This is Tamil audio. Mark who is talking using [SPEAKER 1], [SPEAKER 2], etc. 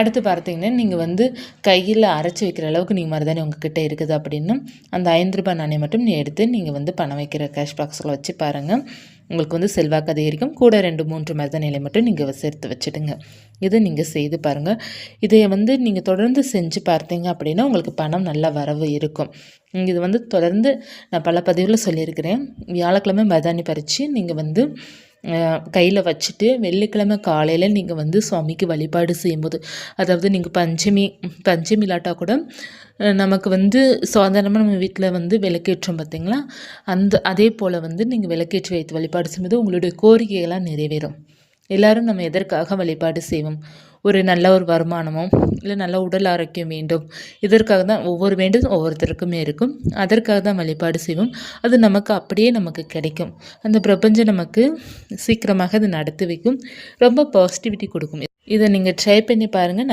[SPEAKER 1] அடுத்து பார்த்தீங்கன்னா நீங்கள் வந்து கையில் அரைச்சி வைக்கிற அளவுக்கு நீங்கள் மருதாணி உங்ககிட்ட இருக்குது அப்படின்னா அந்த ஐந்து ரூபாய் நாணயம் மட்டும் நீ எடுத்து நீங்கள் வந்து பணம் வைக்கிற கேஷ் பாக்ஸில் வச்சு பாருங்கள் உங்களுக்கு வந்து செல்வாக்கு அதிகரிக்கும் கூட ரெண்டு மூன்று மருதாணிகளை மட்டும் நீங்கள் சேர்த்து வச்சுடுங்க. இதை நீங்கள் செய்து பாருங்கள் இதை வந்து நீங்கள் தொடர்ந்து செஞ்சு பார்த்தீங்க அப்படின்னா உங்களுக்கு பணம் நல்ல வரவு இருக்கும். இது வந்து தொடர்ந்து நான் பல பதிவில் சொல்லியிருக்கிறேன். வியாழக்கிழமை மருதாணி பறித்து நீங்கள் வந்து கையில் வச்சுட்டு வெள்ளிக்கிழமை காலையில் நீங்கள் வந்து சுவாமிக்கு வழிபாடு செய்யும்போது அதாவது நீங்கள் பஞ்சமி பஞ்சமி இல்லாட்டா கூட நமக்கு வந்து சாதாரணமாக நம்ம வீட்டில் வந்து விளக்கேற்றோம் பார்த்திங்களா அந்த அதே போல் வந்து நீங்கள் விளக்கேற்றி வைத்து வழிபாடு செய்யும்போது உங்களுடைய கோரிக்கைகள்லாம் நிறைவேறும். எல்லாரும் நம்ம எதற்காக வழிபாடு செய்வோம்? ஒரு நல்ல ஒரு வருமானமோ இல்லை நல்ல உடல் ஆரோக்கியம் வேண்டும். இதற்காக தான் ஒவ்வொரு வேண்டும் ஒவ்வொருத்தருக்குமே இருக்கும். அதற்காக தான் வழிபாடு செய்வோம். அது நமக்கு அப்படியே நமக்கு கிடைக்கும். அந்த பிரபஞ்சம் நமக்கு சீக்கிரமாக அது நடத்தி வைக்கும். ரொம்ப பாசிட்டிவிட்டி கொடுக்கும். இதை நீங்கள் ட்ரை பண்ணி பாருங்கள்